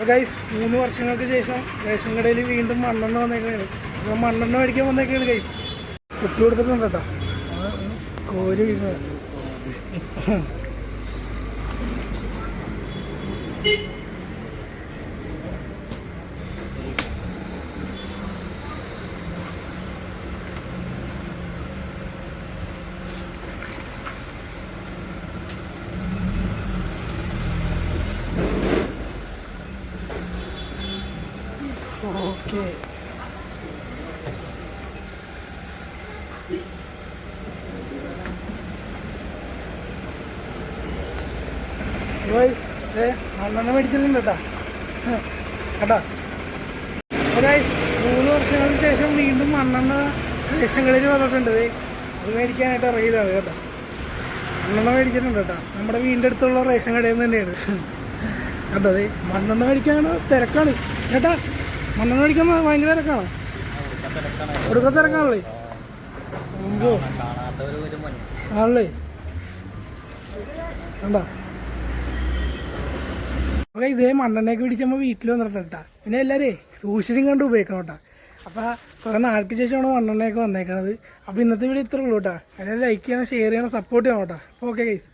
Guys മൂന്ന് വർഷങ്ങൾക്ക് ശേഷം റേഷൻ കടയിൽ വീണ്ടും മണ്ണെണ്ണ വന്നേക്കാണ് ഞാൻ മണ്ണെണ്ണ മേടിക്കാൻ വന്നേക്കാണ് ഗൈസ് കുത്തി കൊടുത്തിട്ടുണ്ട് കേട്ടോ. കോരി വീഴുന്നത് ഓക്കെ. ഏ മേടിച്ചിട്ടുണ്ട് കേട്ടാ. കേട്ടാ. മൂന്ന് വർഷങ്ങൾക്ക് ശേഷം വീണ്ടും മണ്ണെണ്ണ ദേശങ്ങളിൽ വന്നിട്ടുണ്ട്. അത് മേടിക്കാനായിട്ട് അറിയില്ല കേട്ടോ. മണ്ണെണ്ണ മേടിച്ചിട്ടുണ്ട് കേട്ടോ. നമ്മുടെ വീടിന്റെ അടുത്തുള്ള റേഷൻ കടയിൽ നിന്ന് തന്നെയാണ്. കേട്ടോ അതെ മണ്ണെണ്ണ മേടിക്കാനാണ് തിരക്കാണ്. കേട്ടാ. മണ്ണെണ്ണ അടിക്കാൻ ഭയങ്കര തിരക്കാണ്? കൊടുക്ക തിരക്കാണല്ലേ? ആണല്ലേ? കണ്ടോ? അപ്പോൾ ഇതേ മണ്ണെണ്ണയൊക്കെ പിടിച്ചപ്പോൾ വീട്ടിൽ വന്നിട്ടുണ്ട് കേട്ടോ. പിന്നെ എല്ലാവരേ സൂക്ഷിച്ചും കണ്ട് ഉപയോഗിക്കണം കേട്ടോ. അപ്പോൾ കുറേ നാൾക്ക് ശേഷമാണ് മണ്ണെണ്ണയൊക്കെ വന്നേക്കണത്. അപ്പോൾ ഇന്നത്തെ വീഡിയോ ഇത്രേ ഉള്ളൂ കേട്ടോ. എല്ലാവരും ലൈക്ക് ചെയ്യണം ഷെയർ ചെയ്യണം സപ്പോർട്ട് ചെയ്യണം കേട്ടോ. Okay guys